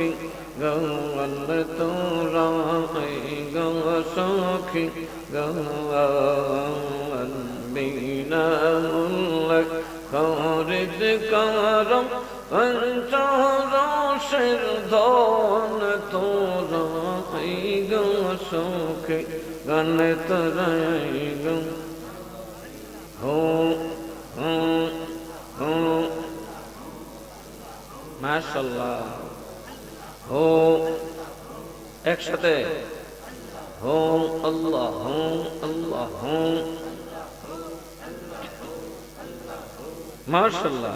সখী গৌল তোরা গো সখী গৌল বিনা মুল্লক খরিদ করম, পঞ্চরসের ধন তোরা গো সখী গণ তোরা এই হো হো হো, মাশাল্লাহ। হো একসাথে হোম আল্লাহ হোম আল্লাহ হোম মাশাল্লাহ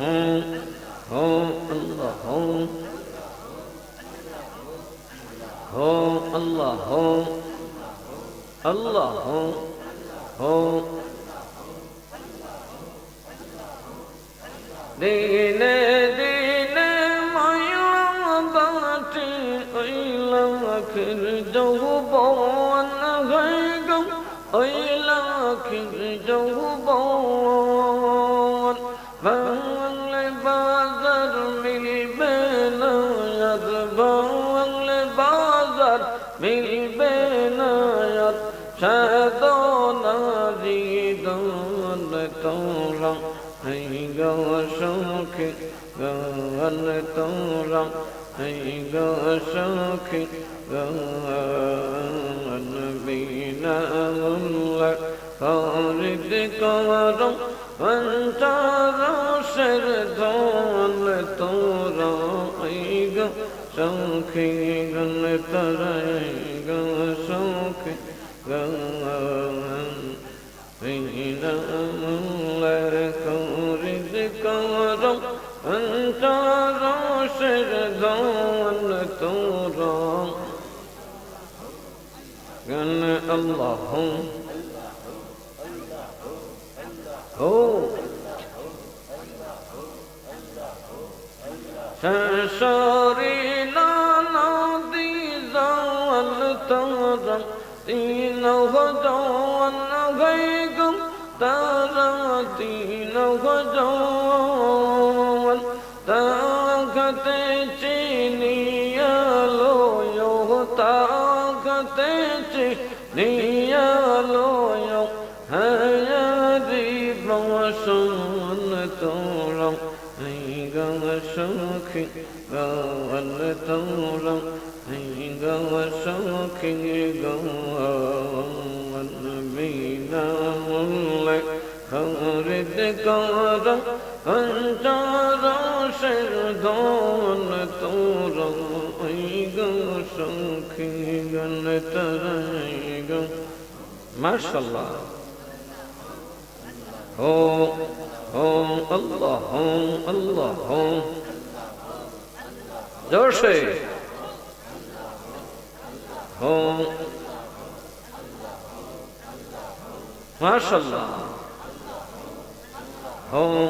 হোম হোম আল্লাহ হোম হোম আল্লাহ হোম আল্লাহ হোম হোম দিনে দিনে كرده برا غيره أي لا كرده برا فهو اللي بادر من بين يدبر اللي بادر من بين يد شهدنا زيدان تورا هيا شوكي قال تورا هيا شوكي সখী গন বিনা মুল্লা খরিদ করম পঞ্চারসের ধন তোরা এই গো সখী গন তোরা এই গো সখী গন বিনা মুল্লা খরিদ করম পঞ্চারসের ধন আল্লাহ হো সরি নদী জল তরম তিন ভজন গৈগম তারা তিন ভজন তাগতে চিনিয়ালো তাগতে চিনিয়ালো ليالويق هيا ديب وسنة ليقى شوكي قال تورق ليقى شوكي قال بينا ملك خارد قارق ما شاء الله هو هو الله هو الله هو دوشي هو ما شاء الله هو